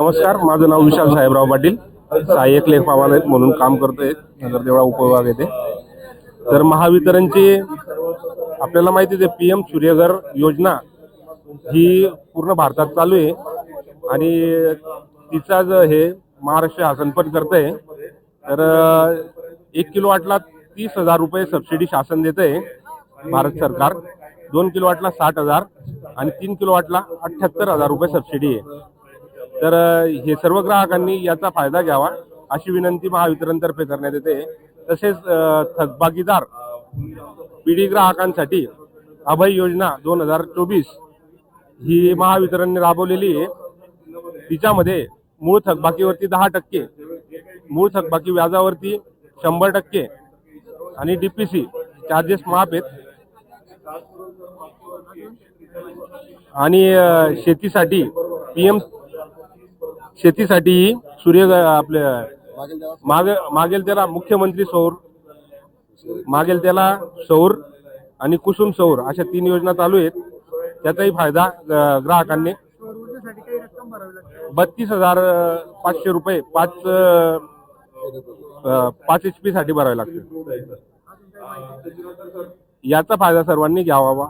नमस्कार माझं नाव विशाल साहेबराव पाटील. सहाय्यक लेखपाल म्हणून काम करतोय. नगरदेवळा उपविभाग येथे. तर महावितरणची आपल्याला माहिती आहे पी एम सूर्यघर योजना ही पूर्ण भारतात चालू आहे. आणि तिचा ज हे महाराष्ट्र शासन पण करतंय. तर एक किलो वाटला तीस हजार रुपये सबसिडी शासन देत आहे भारत सरकार. दोन किलो वाटला साठ हजार आणि तीन किलो वाटला अठ्ठ्याहत्तर हजार रुपये सबसिडी आहे. तर हे सर्व ग्राहकांनी याचा फायदा घ्यावा अशी विनंती महावितरणतर्फे करण्यात येते. तसेच थकबाकीदार पिढी ग्राहकांसाठी अभय योजना दोन हजार चोवीस ही महावितरणने राबवलेली आहे. तिच्यामध्ये मूळ थकबाकीवरती दहा टक्के मूळ थकबाकी व्याजावरती शंभर टक्के आणि डी पी सी चार्जेस माफ आहेत. आणि शेतीसाठी पी एम शेतीसाठी सूर्य आपल्या मागे मागेल त्याला मुख्यमंत्री सौर मागेल त्याला सौर आणि कुसुम सौर अशा तीन योजना चालू आहेत. त्याचाही फायदा ग्राहकांनी. बत्तीस हजार पाचशे रुपये पाच पाच एच पी साठी भरावे लागते याचा फायदा सर्वांनी घ्यावा.